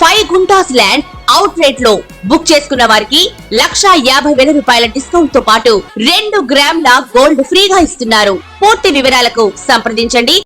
Five guntas land అవుట్ రేట్లో book చేసుకున్న వారికి లక్షా యాభై వేల రూపాయల డిస్కౌంట్తో పాటు రెండు గ్రాముల గోల్డ్ ఫ్రీగా ఇస్తున్నారు. పూర్తి వివరాలకు సంప్రదించండి.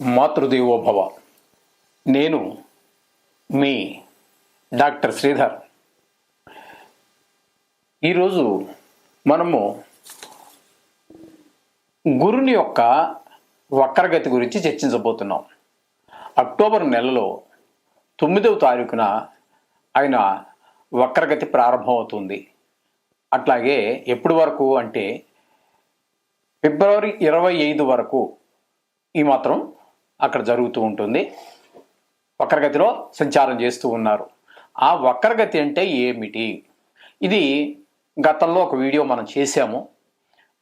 మాతృదేవోభవ. నేను మీ డాక్టర్ శ్రీధర్. ఈరోజు మనము గురుని యొక్క వక్రగతి గురించి చర్చించబోతున్నాం. అక్టోబర్ నెలలో తొమ్మిదవ తారీఖున ఆయన వక్రగతి ప్రారంభమవుతుంది. అట్లాగే ఎప్పటి వరకు అంటే ఫిబ్రవరి ఇరవై ఐదు వరకు ఈ మాత్రం అక్కడ జరుగుతూ ఉంటుంది. వక్రగతిలో సంచారం చేస్తూ ఉన్నారు. ఆ వక్రగతి అంటే ఏమిటి? ఇది గతంలో ఒక వీడియో మనం చేశాము.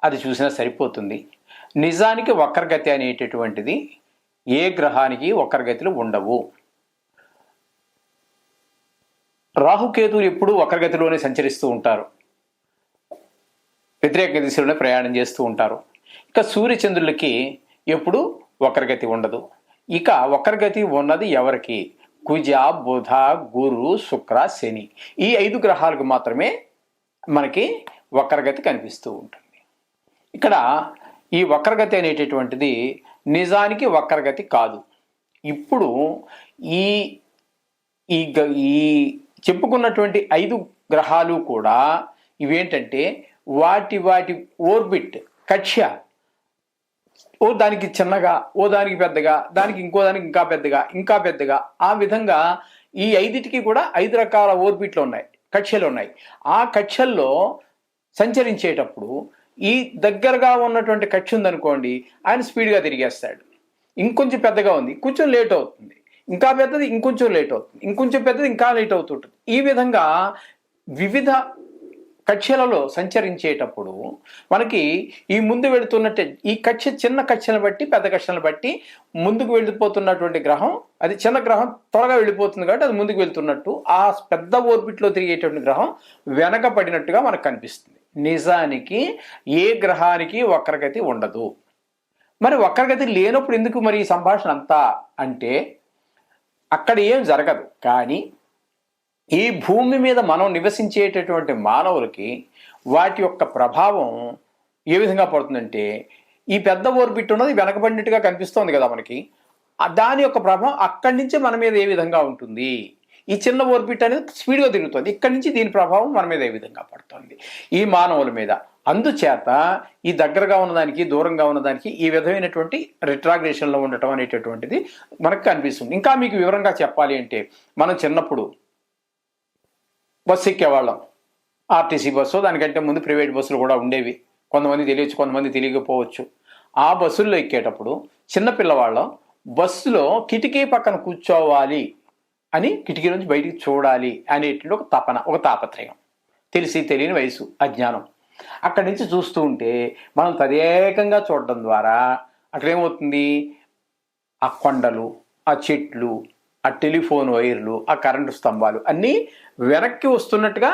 అది చూసినా సరిపోతుంది. నిజానికి వక్రగతి అనేటటువంటిది ఏ గ్రహానికి వక్రగతులు ఉండవు. రాహుకేతులు ఎప్పుడూ వక్రగతిలోనే సంచరిస్తూ ఉంటారు. వ్యతిరేక దిశలోనే ప్రయాణం చేస్తూ ఉంటారు. ఇక సూర్యచంద్రులకి ఎప్పుడు వక్రగతి ఉండదు. ఇక వక్రగతి ఉన్నది ఎవరికి? కుజ బుధ గురు శుక్ర శని. ఈ ఐదు గ్రహాలకు మాత్రమే మనకి వక్రగతి కనిపిస్తూ ఉంటుంది. ఇక్కడ ఈ వక్రగతి అనేటటువంటిది నిజానికి వక్రగతి కాదు. ఇప్పుడు ఈ ఈ గ- ఈ చెప్పుకున్నటువంటి ఐదు గ్రహాలు కూడా ఇవేంటంటే వాటి వాటి ఓర్బిట్ కక్ష్య. ఓ దానికి చిన్నగా ఓ దానికి పెద్దగా దానికి ఇంకో దానికి ఇంకా పెద్దగా ఇంకా పెద్దగా. ఆ విధంగా ఈ ఐదిటికి కూడా ఐదు రకాల ఓర్బిట్లు ఉన్నాయి కక్ష్యలు ఉన్నాయి. ఆ కక్ష్యల్లో సంచరించేటప్పుడు ఈ దగ్గరగా ఉన్నటువంటి కక్ష ఉందనుకోండి ఆయన స్పీడ్గా తిరిగేస్తాడు. ఇంకొంచెం పెద్దగా ఉంది కొంచెం లేట్ అవుతుంది. ఇంకా పెద్దది ఇంకొంచెం లేట్ అవుతుంది. ఇంకొంచెం పెద్దది ఇంకా లేట్ అవుతుంటుంది. ఈ విధంగా వివిధ కక్షలలో సంచరించేటప్పుడు మనకి ఈ ముందు వెళుతున్నట్టే ఈ కక్ష చిన్న కక్షను బట్టి పెద్ద కక్షను బట్టి ముందుకు వెళ్ళిపోతున్నటువంటి గ్రహం అది చిన్న గ్రహం త్వరగా వెళ్ళిపోతుంది కాబట్టి అది ముందుకు వెళ్తున్నట్టు ఆ పెద్ద ఓర్బిట్లో తిరిగేటువంటి గ్రహం వెనక పడినట్టుగా మనకు కనిపిస్తుంది. నిజానికి ఏ గ్రహానికి వక్రగతి ఉండదు. మరి వక్రగతి లేనప్పుడు ఎందుకు మరి ఈ సంభాషణ అంతా? అంటే అక్కడ ఏం జరగదు. కానీ ఈ భూమి మీద మనం నివసించేటటువంటి మానవులకి వాటి యొక్క ప్రభావం ఏ విధంగా పడుతుందంటే ఈ పెద్ద ఓర్బిట్ ఉన్నది వెనకబడినట్టుగా కనిపిస్తోంది కదా మనకి. దాని యొక్క ప్రభావం అక్కడి నుంచి మన మీద ఏ విధంగా ఉంటుంది? ఈ చిన్న ఓర్బిట్ అనేది స్పీడ్గా తిరుగుతుంది. ఇక్కడి నుంచి దీని ప్రభావం మన మీద ఏ విధంగా పడుతుంది? ఈ మానవుల మీద. అందుచేత ఈ దగ్గరగా ఉన్నదానికి దూరంగా ఉన్నదానికి ఈ విధమైనటువంటి రిట్రాగ్రేషన్లో ఉండటం అనేటటువంటిది మనకు కనిపిస్తుంది. ఇంకా మీకు వివరంగా చెప్పాలి అంటే మనం చిన్నప్పుడు బస్సు ఎక్కేవాళ్ళం. ఆర్టీసీ బస్సు దానికంటే ముందు ప్రైవేట్ బస్సులు కూడా ఉండేవి. కొంతమంది తెలియచ్చు కొంతమంది తెలియకపోవచ్చు. ఆ బస్సుల్లో ఎక్కేటప్పుడు చిన్నపిల్లవాళ్ళం బస్సులో కిటికీ పక్కన కూర్చోవాలి. అని కిటికీ నుంచి బయటికి చూడాలి అనేటువంటి ఒక తపన ఒక తాపత్రయం. తెలిసి తెలియని వయసు అజ్ఞానం. అక్కడి నుంచి చూస్తూ ఉంటే మనం తదేకంగా చూడడం ద్వారా అక్కడేమవుతుంది? ఆ కొండలు ఆ చెట్లు ఆ టెలిఫోన్ వైర్లు ఆ కరెంటు స్తంభాలు అన్నీ వెనక్కి వస్తున్నట్టుగా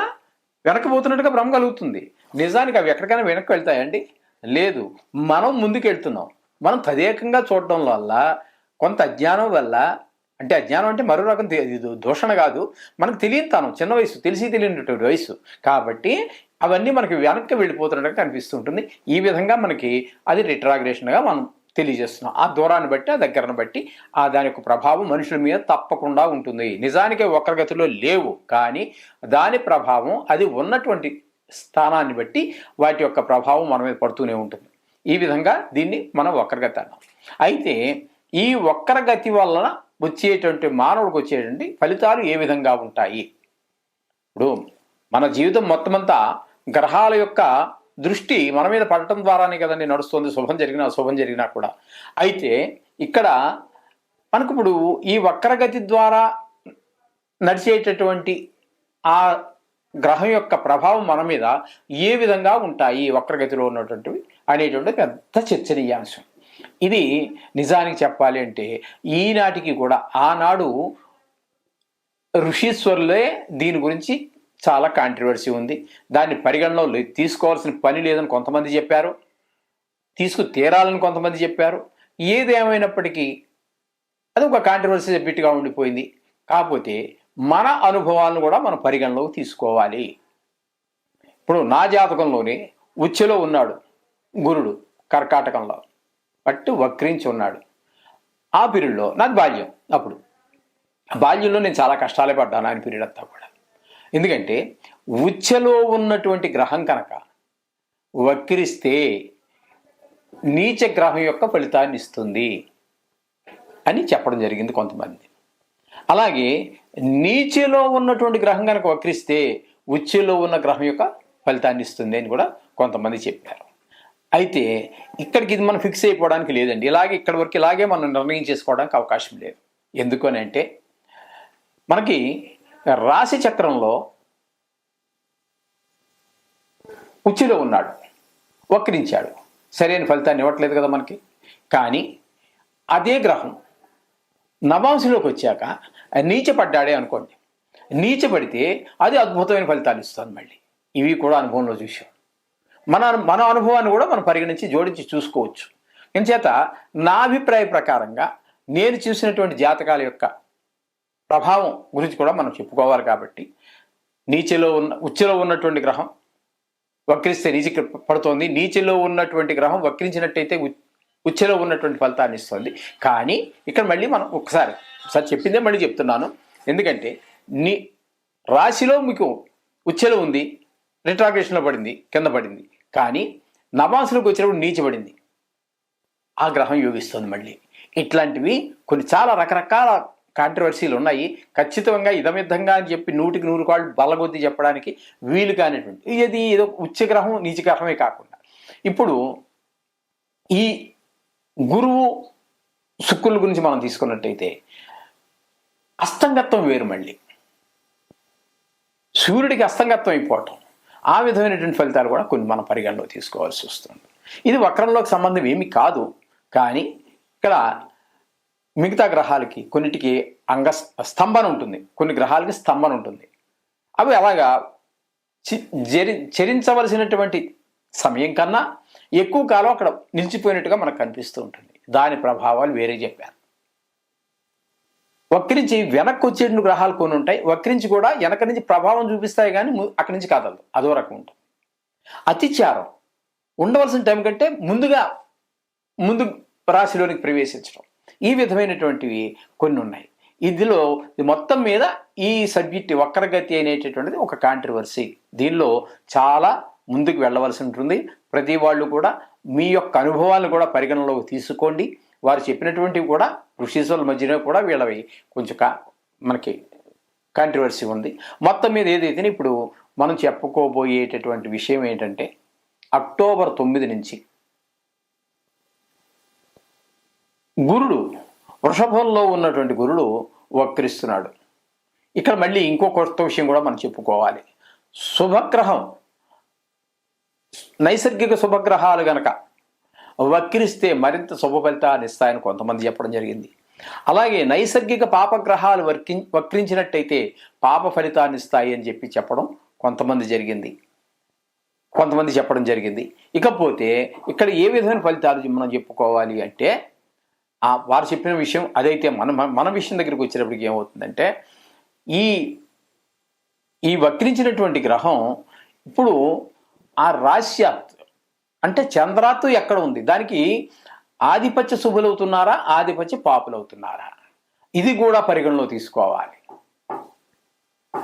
వెనక్కి పోతున్నట్టుగా భ్రమ కలుగుతుంది. నిజానికి అవి ఎక్కడికైనా వెనక్కి వెళ్తాయండి? లేదు. మనం ముందుకు వెళ్తున్నాం మనం తదేకంగా చూడడం వల్ల కొంత అజ్ఞానం వల్ల అంటే అజ్ఞానం అంటే మరో రకం ఇది దూషణ కాదు. మనకు తెలియని తాను. చిన్న వయసు తెలిసి తెలియనటువంటి వయసు. కాబట్టి అవన్నీ మనకి వెనక్కి వెళ్ళిపోతున్నట్టుగా కనిపిస్తుంటుంది. ఈ విధంగా మనకి అది రిట్రాగ్రేషన్గా మనం తెలియజేస్తున్నాం. ఆ దూరాన్ని బట్టి ఆ దగ్గరను బట్టి ఆ దాని యొక్క ప్రభావం మనుషుల మీద తప్పకుండా ఉంటుంది. నిజానికి గతిలో లేవు. కానీ దాని ప్రభావం అది ఉన్నటువంటి స్థానాన్ని బట్టి వాటి యొక్క ప్రభావం మన మీద పడుతూనే ఉంటుంది. ఈ విధంగా దీన్ని మనం వక్రగతి అన్నాం. అయితే ఈ వక్రగతి వలన వచ్చేటువంటి మానవుడికి వచ్చేటువంటి ఫలితాలు ఏ విధంగా ఉంటాయి? ఇప్పుడు మన జీవితం మొత్తం అంతా గ్రహాల యొక్క దృష్టి మన మీద పడటం ద్వారానే కదండి నడుస్తుంది. శుభం జరిగినా అశుభం జరిగినా కూడా. అయితే ఇక్కడ మనకు ఇప్పుడు ఈ వక్రగతి ద్వారా నడిచేటటువంటి ఆ గ్రహం యొక్క ప్రభావం మన మీద ఏ విధంగా ఉంటాయి? వక్రగతిలో ఉన్నటువంటివి అనేటువంటి పెద్ద చర్చనీయాంశం. ఇది నిజానికి చెప్పాలి అంటే ఈనాటికి కూడా ఆనాడు ఋషీశ్వరులే దీని గురించి చాలా కాంట్రవర్సీ ఉంది. దాన్ని పరిగణలో తీసుకోవాల్సిన పని లేదని కొంతమంది చెప్పారు. తీసుకు తీరాలని కొంతమంది చెప్పారు. ఏదేమైనప్పటికీ అది ఒక కాంట్రవర్సీ బిట్గా ఉండిపోయింది. కాకపోతే మన అనుభవాలను కూడా మనం పరిగణలోకి తీసుకోవాలి. ఇప్పుడు నా జాతకంలోనే ఉచ్చలో ఉన్నాడు గురుడు కర్కాటకంలో. పట్టు వక్రించి ఉన్నాడు ఆ పీరియడ్లో నాది బాల్యం అప్పుడు. బాల్యంలో నేను చాలా కష్టాలే పడ్డాను ఆయన పీరియడ్ అంతా కూడా. ఎందుకంటే ఉచ్చెలో ఉన్నటువంటి గ్రహం కనుక వక్రిస్తే నీచ గ్రహం యొక్క ఫలితాన్ని ఇస్తుంది అని చెప్పడం జరిగింది కొంతమంది. అలాగే నీచలో ఉన్నటువంటి గ్రహం కనుక వక్రిస్తే ఉచ్చలో ఉన్న గ్రహం యొక్క ఫలితాన్ని ఇస్తుంది అని కూడా కొంతమంది చెప్పారు. అయితే ఇక్కడికి ఇది మనం ఫిక్స్ అయిపోవడానికి లేదండి. ఇలాగే ఇక్కడి వరకు ఇలాగే మనం నిర్ణయం చేసుకోవడానికి అవకాశం లేదు. ఎందుకు అని అంటే మనకి రాశి చక్రంలో ఉచ్చులో ఉన్నాడు. వక్రించాడు. సరైన ఫలితాన్ని ఇవ్వట్లేదు కదా మనకి. కానీ అదే గ్రహం నవాంశంలోకి వచ్చాక నీచపడ్డాడే అనుకోండి. నీచపడితే అది అద్భుతమైన ఫలితాలు ఇస్తుంది మళ్ళీ. ఇవి కూడా అనుభవంలో చూసాం మన మన అనుభవాన్ని కూడా మనం పరిగణించి జోడించి చూసుకోవచ్చు. ఎంచేత నా అభిప్రాయ ప్రకారంగా నేను చూసినటువంటి జాతకాల యొక్క ప్రభావం గురించి కూడా మనం చెప్పుకోవాలి కాబట్టి నీచలో ఉన్న ఉచ్చలో ఉన్నటువంటి గ్రహం వక్రిస్తే నీచి పడుతోంది. నీచలో ఉన్నటువంటి గ్రహం వక్రించినట్టయితే ఉ- ఉచ్చలో ఉన్నటువంటి ఫలితాన్ని ఇస్తుంది. కానీ ఇక్కడ మళ్ళీ మనం ఒకసారి ఒకసారి చెప్పిందే మళ్ళీ చెప్తున్నాను. ఎందుకంటే నీ రాశిలో మీకు ఉచ్చలో ఉంది రిట్రాగ్రేషన్లో పడింది కింద పడింది. కానీ నవాసులకు వచ్చినప్పుడు నీచబడింది. ఆ గ్రహం యోగిస్తుంది మళ్ళీ. ఇట్లాంటివి కొన్ని చాలా రకరకాల కాంట్రవర్సీలు ఉన్నాయి. ఖచ్చితంగా ఇదమిద్ధంగా అని చెప్పి నూటికి నూరు కాళ్ళు బలగొద్ది చెప్పడానికి వీలు కానిటువంటి ఇది ఏదో? ఉచ్చగ్రహం గ్రహం గ్రహమే కాకుండా. ఇప్పుడు ఈ గురువు శుక్రుల గురించి మనం తీసుకున్నట్టయితే అస్తంగత్వం వేరు మళ్ళీ. సూర్యుడికి అస్తంగత్వం అయిపోవటం ఆ విధమైనటువంటి ఫలితాలు కూడా కొన్ని మనం పరిగణలో తీసుకోవాల్సి వస్తుంది. ఇది వక్రంలోకి సంబంధం ఏమి కాదు. కానీ ఇక్కడ మిగతా గ్రహాలకి కొన్నిటికి అంగ స్తంభన ఉంటుంది. కొన్ని గ్రహాలకి స్తంభన ఉంటుంది. అవి అలాగా చి- జరి చరించవలసినటువంటి సమయం కన్నా ఎక్కువ కాలం అక్కడ నిలిచిపోయినట్టుగా మనకు కనిపిస్తూ ఉంటుంది. దాని ప్రభావాలు వేరే చెప్పారు వక్రించి వెనక్కి వచ్చేటువంటి గ్రహాలు కొన్ని ఉంటాయి. వక్రించి కూడా వెనక నుంచి ప్రభావం చూపిస్తాయి కానీ అక్కడి నుంచి కదలదు అదో రకం ఉంటుంది. అతిచారం ఉండవలసిన టైం కంటే ముందుగా ముందు రాశిలోనికి ప్రవేశించడం. ఈ విధమైనటువంటివి కొన్ని ఉన్నాయి. ఇందులో ఇది మొత్తం మీద ఈ సబ్జెక్ట్ వక్రగతి అనేటటువంటిది ఒక కాంట్రవర్సీ దీనిలో చాలా ముందుకు వెళ్ళవలసి ఉంటుంది. ప్రతి వాళ్ళు కూడా మీ యొక్క అనుభవాలను కూడా పరిగణలోకి తీసుకోండి. వారు చెప్పినటువంటివి కూడా ఋషీశ్వరుల మధ్యలో కూడా వీళ్ళవి కొంచెం కా మనకి కాంట్రవర్సీ ఉంది. మొత్తం మీద ఏదైతే ఇప్పుడు మనం చెప్పుకోబోయేటటువంటి విషయం ఏంటంటే అక్టోబర్ తొమ్మిది నుంచి గురుడు వృషభంలో ఉన్నటువంటి గురుడు వక్రిస్తున్నాడు. ఇక్కడ మళ్ళీ ఇంకో కొత్త విషయం కూడా మనం చెప్పుకోవాలి. శుభగ్రహం నైసర్గిక శుభగ్రహాలు గనక వక్రిస్తే మరింత శుభ ఫలితాన్ని ఇస్తాయని కొంతమంది చెప్పడం జరిగింది. అలాగే నైసర్గిక పాపగ్రహాలు వర్కి వక్రించినట్టయితే పాప ఫలితాన్ని ఇస్తాయి అని చెప్పి చెప్పడం కొంతమంది జరిగింది. కొంతమంది చెప్పడం జరిగింది. ఇకపోతే ఇక్కడ ఏ విధమైన ఫలితాలు మనం చెప్పుకోవాలి అంటే వారు చెప్పిన విషయం అదైతే మన మన- మన విషయం దగ్గరికి వచ్చేటప్పటికి ఏమవుతుందంటే ఈ ఈ వక్రించినటువంటి గ్రహం ఇప్పుడు ఆ రాశ్య అంటే చంద్రాత్తు ఎక్కడ ఉంది? దానికి ఆధిపత్య శుభులవుతున్నారా? ఆధిపత్య పాపులవుతున్నారా? ఇది కూడా పరిగణలో తీసుకోవాలి.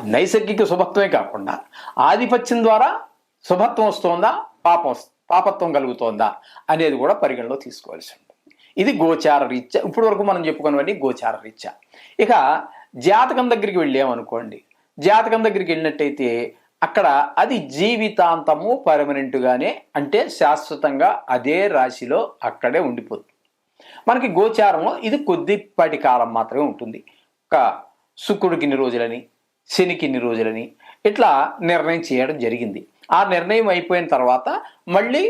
నైసర్గిక శుభత్వమే కాకుండా ఆధిపత్యం ద్వారా శుభత్వం వస్తోందా? పాపం పాపత్వం కలుగుతోందా? అనేది కూడా పరిగణలో తీసుకోవాల్సి ఉంటుంది. ఇది గోచార రీత్యా ఇప్పటి వరకు మనం చెప్పుకున్నవన్నీ గోచార రీత్యా. ఇక జాతకం దగ్గరికి వెళ్ళామనుకోండి. జాతకం దగ్గరికి వెళ్ళినట్టయితే అక్కడ అది జీవితాంతము పర్మనెంట్గానే అంటే శాశ్వతంగా అదే రాశిలో అక్కడే ఉండిపోతుంది. మనకి గోచారంలో ఇది కొద్దిపాటి కాలం మాత్రమే ఉంటుంది. ఒక శుక్రుడికి ఇన్ని రోజులని శనికి ఇన్ని రోజులని ఇట్లా నిర్ణయం చేయడం జరిగింది. ఆ నిర్ణయం అయిపోయిన తర్వాత మళ్ళీ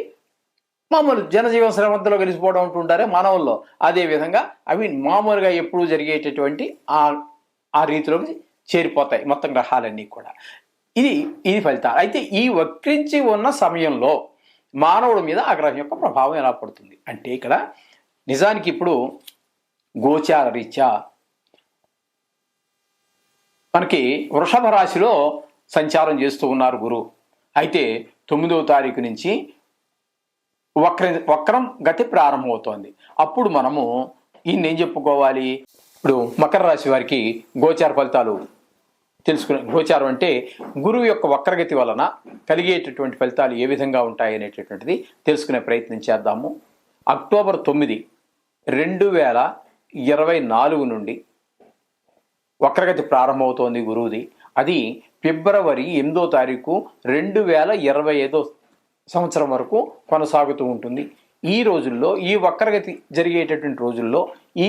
మామూలు జనజీవన శ్రమంతలో కలిసిపోవడం ఉంటుంటారే మానవుల్లో. అదే విధంగా అవి మామూలుగా ఎప్పుడూ జరిగేటటువంటి ఆ ఆ రీతిలోకి చేరిపోతాయి మొత్తం గ్రహాలన్నీ కూడా. ఇది ఇది ఫలితాలు. అయితే ఈ వక్రించి ఉన్న సమయంలో మానవుడి మీద ఆ గ్రహం యొక్క ప్రభావం ఎలా పడుతుంది? అంటే ఇక్కడ నిజానికి ఇప్పుడు గోచార రీత్యా మనకి వృషభ రాశిలో సంచారం చేస్తూ ఉన్నారు గురు. అయితే తొమ్మిదవ తారీఖు నుంచి వక్ర వక్రం గతి ప్రారంభమవుతోంది. అప్పుడు మనము ఈయన ఏం చెప్పుకోవాలి. ఇప్పుడు మకర రాశి వారికి గోచార ఫలితాలు తెలుసుకునే గోచారం అంటే గురువు యొక్క వక్రగతి వలన కలిగేటటువంటి ఫలితాలు ఏ విధంగా ఉంటాయి అనేటటువంటిది తెలుసుకునే ప్రయత్నం చేద్దాము. అక్టోబర్ తొమ్మిది రెండు వేల ఇరవై నాలుగు నుండి వక్రగతి ప్రారంభమవుతోంది గురువుది. అది ఫిబ్రవరి ఎనిమిదో తారీఖు రెండు వేల ఇరవై ఐదో సంవత్సరం వరకు కొనసాగుతూ ఉంటుంది. ఈ రోజుల్లో ఈ వక్రగతి జరిగేటటువంటి రోజుల్లో ఈ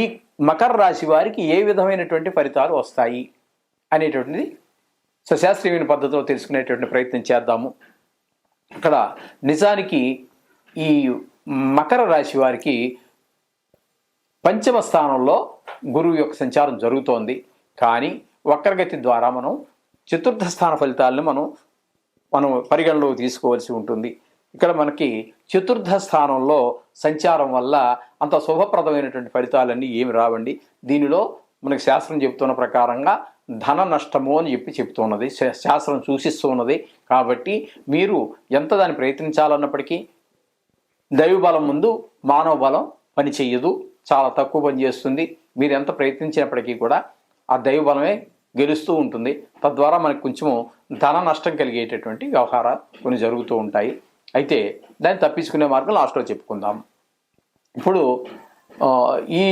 మకర రాశి వారికి ఏ విధమైనటువంటి ఫలితాలు వస్తాయి? అనేటువంటిది శాస్త్రీయమైన పద్ధతిలో తెలుసుకునేటువంటి ప్రయత్నం చేద్దాము. ఇక్కడ నిజానికి ఈ మకర రాశి వారికి పంచమ స్థానంలో గురువు యొక్క సంచారం జరుగుతోంది. కానీ వక్రగతి ద్వారా మనం చతుర్థ స్థాన ఫలితాలను మనం మనం పరిగణలోకి తీసుకోవాల్సి ఉంటుంది. ఇక్కడ మనకి చతుర్థ స్థానంలో సంచారం వల్ల అంత శుభప్రదమైనటువంటి ఫలితాలన్నీ ఏమి రావండి. దీనిలో మనకి శాస్త్రం చెబుతున్న ప్రకారంగా ధన నష్టము అని చెప్పి చెప్తున్నది శా- శాస్త్రం సూచిస్తూ ఉన్నది కాబట్టి మీరు ఎంత దాన్ని ప్రయత్నించాలన్నప్పటికీ దైవబలం ముందు మానవ బలం పని చేయదు. చాలా తక్కువ పని చేస్తుంది. మీరు ఎంత ప్రయత్నించినప్పటికీ కూడా ఆ దైవబలమే గెలుస్తూ ఉంటుంది. తద్వారా మనకు కొంచెము ధన నష్టం కలిగేటటువంటి వ్యవహారాలు కొన్ని జరుగుతూ ఉంటాయి. అయితే దాన్ని తప్పించుకునే మార్గం లాస్ట్లో చెప్పుకుందాం. ఇప్పుడు ఈ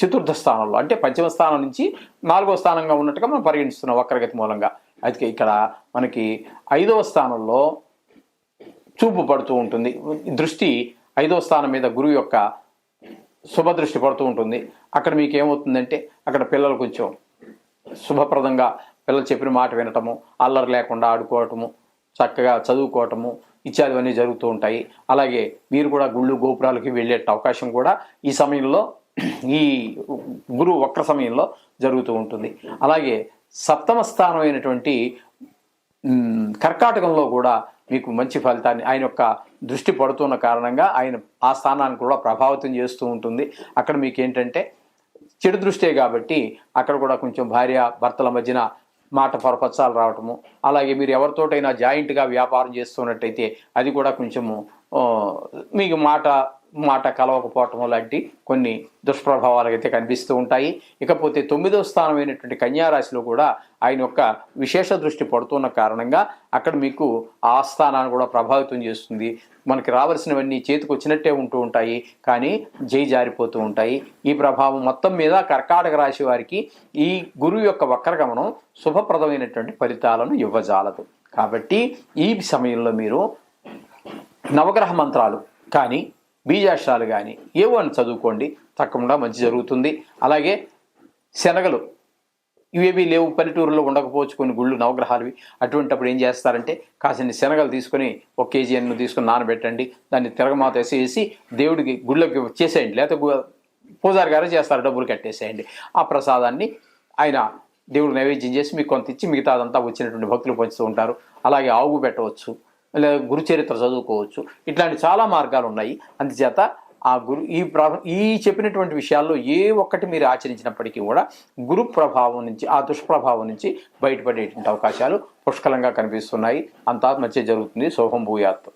చతుర్థ స్థానంలో అంటే పంచమ స్థానం నుంచి నాలుగవ స్థానంగా ఉన్నట్టుగా మనం పరిగణిస్తున్నాం వక్రగతి మూలంగా. అయితే ఇక్కడ మనకి ఐదవ స్థానంలో చూపు పడుతూ ఉంటుంది. దృష్టి ఐదవ స్థానం మీద గురువు యొక్క శుభదృష్టి పడుతూ ఉంటుంది. అక్కడ మీకు ఏమవుతుందంటే అక్కడ పిల్లలు కొంచెం శుభప్రదంగా పిల్లలు చెప్పిన మాట వినటము అల్లరి లేకుండా ఆడుకోవటము చక్కగా చదువుకోవటము ఇత్యాదివన్నీ జరుగుతూ ఉంటాయి. అలాగే మీరు కూడా గుళ్ళు గోపురాలకి వెళ్ళే అవకాశం కూడా ఈ సమయంలో ఈ గురువు వక్ర సమయంలో జరుగుతూ ఉంటుంది. అలాగే సప్తమ స్థానం అయినటువంటి కర్కాటకంలో కూడా మీకు మంచి ఫలితాన్ని ఆయన యొక్క దృష్టి పడుతున్న కారణంగా ఆయన ఆ స్థానాన్ని కూడా ప్రభావితం చేస్తూ ఉంటుంది. అక్కడ మీకు ఏంటంటే చెడు దృష్టే కాబట్టి అక్కడ కూడా కొంచెం భార్య భర్తల మధ్యన మాట పొరపచ్చాలు రావటము అలాగే మీరు ఎవరితోటైనా జాయింట్గా వ్యాపారం చేస్తున్నట్టయితే అది కూడా కొంచెము మీకు మాట మాట కలవకపోవటం లాంటి కొన్ని దుష్ప్రభావాలు అయితే కనిపిస్తూ ఉంటాయి. ఇకపోతే తొమ్మిదవ స్థానమైనటువంటి కన్యారాశిలో కూడా ఆయన యొక్క విశేష దృష్టి పడుతున్న కారణంగా అక్కడ మీకు ఆ స్థానాన్ని కూడా ప్రభావితం చేస్తుంది. మనకి రావాల్సినవన్నీ చేతికి వచ్చినట్టే ఉంటూ ఉంటాయి. కానీ జై జారిపోతూ ఉంటాయి. ఈ ప్రభావం మొత్తం మీద కర్కాటక రాశి వారికి ఈ గురువు యొక్క వక్రగమనం శుభప్రదమైనటువంటి ఫలితాలను ఇవ్వజాలదు. కాబట్టి ఈ సమయంలో మీరు నవగ్రహ మంత్రాలు కానీ బీజాక్షరాలు కానీ ఏవో అని చదువుకోండి. తప్పకుండా మంచి జరుగుతుంది. అలాగే శనగలు ఇవేవి లేవు. పల్లెటూరులో ఉండకపోవచ్చు. కొన్ని గుళ్ళు నవగ్రహాలవి అటువంటిప్పుడు ఏం చేస్తారంటే కాసిన శనగలు తీసుకొని ఒక కేజీ అన్ను తీసుకొని నానబెట్టండి. దాన్ని తిరగమాత వేసేసి దేవుడికి గుళ్ళకి చేసేయండి. లేకపోతే పూజారి గారు చేస్తారు. డబ్బులు కట్టేసేయండి. ఆ ప్రసాదాన్ని ఆయన దేవుడు నైవేద్యం చేసి మీకు కొంత ఇచ్చి మిగతా అదంతా వచ్చినటువంటి భక్తులు పంచుతూ ఉంటారు. అలాగే ఆవు పెట్టవచ్చు. లేదా గురుచరిత్ర చదువుకోవచ్చు. ఇట్లాంటి చాలా మార్గాలు ఉన్నాయి అందుచేత ఆ గురు ఈ ప్ర ఈ చెప్పినటువంటి విషయాల్లో ఏ ఒక్కటి మీరు ఆచరించినప్పటికీ కూడా గురు ప్రభావం నుంచి ఆ దుష్ప్రభావం నుంచి బయటపడేటువంటి అవకాశాలు పుష్కలంగా కనిపిస్తున్నాయి. అంతా మంచి జరుగుతుంది. శోభం భూయాత్.